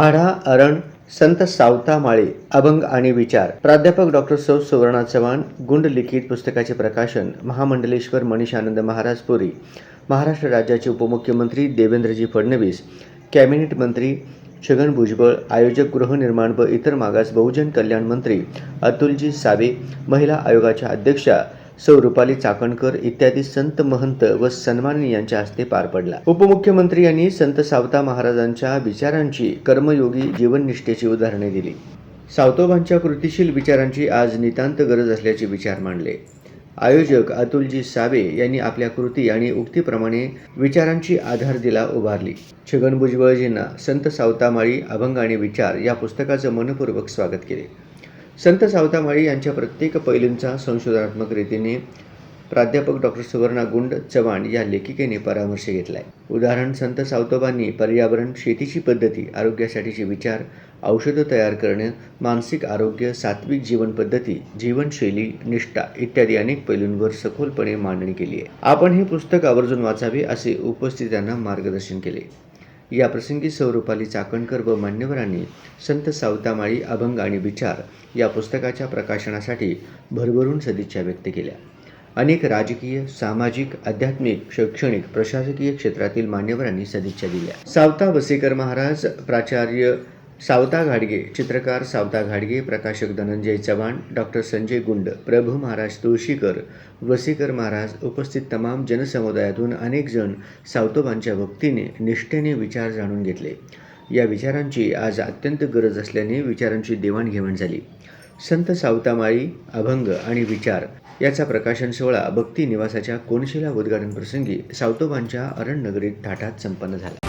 म्हाडा अरण संत सावता माळे अभंग आणि विचार. प्राध्यापक डॉक्टर सौ सुवर्णा चव्हाण गुंड लिखित पुस्तकाचे प्रकाशन महामंडलेश्वर मनीष आनंद महाराज पुरी महाराष्ट्र राज्याचे उपमुख्यमंत्री देवेंद्रजी फडणवीस कॅबिनेट मंत्री छगन भुजबळ आयोजक गृहनिर्माण व इतर मागास बहुजन कल्याण मंत्री अतुलजी सावे महिला आयोगाच्या अध्यक्षा सौ रुपाली चाकणकर इत्यादी संत महंत व सन्मानी यांच्या हस्ते पार पडला. उपमुख्यमंत्री यांनी संत सावता महाराजांच्या विचारांची कर्मयोगी जीवननिष्ठेची उदाहरणे दिली. सावतोबांच्या कृतिशील विचारांची आज नितांत गरज असल्याचे विचार मांडले. आयोजक अतुलजी सावे यांनी आपल्या कृती आणि उक्तीप्रमाणे विचारांची आधार दिला उभारली. छगन भुजबळजींना संत सावतामाळी अभंग आणि विचार या पुस्तकाचं मनपूर्वक स्वागत केले. संत सावतामाळी यांच्या प्रत्येक पैलूंचा संशोधनात्मक रीतीने प्राध्यापक डॉक्टर सुवर्णा गुंड चव्हाण या लेखिकेने परामर्श घेतला आहे उदाहरण संत सावतोबांनी पर्यावरण शेतीची पद्धती आरोग्यासाठीचे विचार औषधं तयार करणं मानसिक आरोग्य सात्विक जीवन पद्धती जीवनशैली निष्ठा इत्यादी अनेक पैलूंवर सखोलपणे मांडणी केली आहे. आपण हे पुस्तक आवर्जून वाचावे असे उपस्थितांना मार्गदर्शन केले. या प्रसंगी सौरूपाली चाकणकर व मान्यवरांनी संत सावतामाळी अभंग आणि विचार या पुस्तकाच्या प्रकाशनासाठी भरभरून सदिच्छा व्यक्त केल्या. अनेक राजकीय सामाजिक आध्यात्मिक शैक्षणिक प्रशासकीय क्षेत्रातील मान्यवरांनी सदिच्छा दिल्या. सावता वसेकर महाराज प्राचार्य सावता घाडगे चित्रकार सावता घाडगे प्रकाशक धनंजय चव्हाण डॉक्टर संजय गुंड प्रभू महाराज तुळशीकर वसीकर महाराज उपस्थित तमाम जनसमुदायातून अनेक जण सावतोबांच्या भक्तीने निष्ठेने विचार जाणून घेतले. या विचारांची आज अत्यंत गरज असल्याने विचारांची देवाणघेवाण झाली. संत सावतामाळी अभंग आणि विचार याचा प्रकाशन सोहळा भक्ती निवासाच्या कोनशिला उद्घाटन प्रसंगी सावतोबांच्या अरण नगरीत थाटात संपन्न झाला.